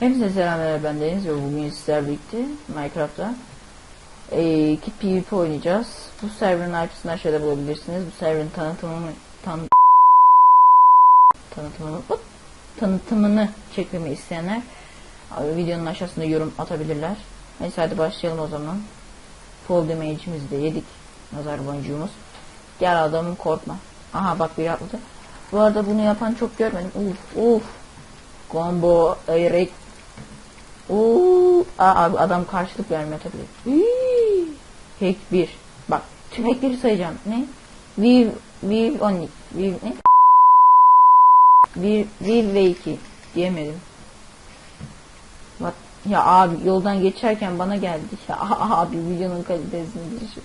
Hepinize selamlar ben Deniz ve bugün sizlerle birlikte Minecraft'ta ee, Kit PvP oynayacağız. Bu server'ın IP'sini aşağıda bulabilirsiniz. Bu server'ın tanıtımını tan tanıtımını hop, tanıtımını çekmemi isteyenler videonun aşağısında yorum atabilirler. Neyse hadi başlayalım o zaman. Fall damage'imizi de yedik. Nazar boncuğumuz. Gel adamım korkma. Aha bak biri atladı. Bu arada bunu yapan çok görmedim. Uf uf. Combo erik. Oo, Aa, adam karşılık vermiyor tabii. Hack 1. Bak tüm hackleri sayacağım. Ne? Viv, Viv 12. Viv ne? Viv, Viv ve 2 diyemedim. Bak ya abi yoldan geçerken bana geldi. Ya abi videonun kalitesini düşür.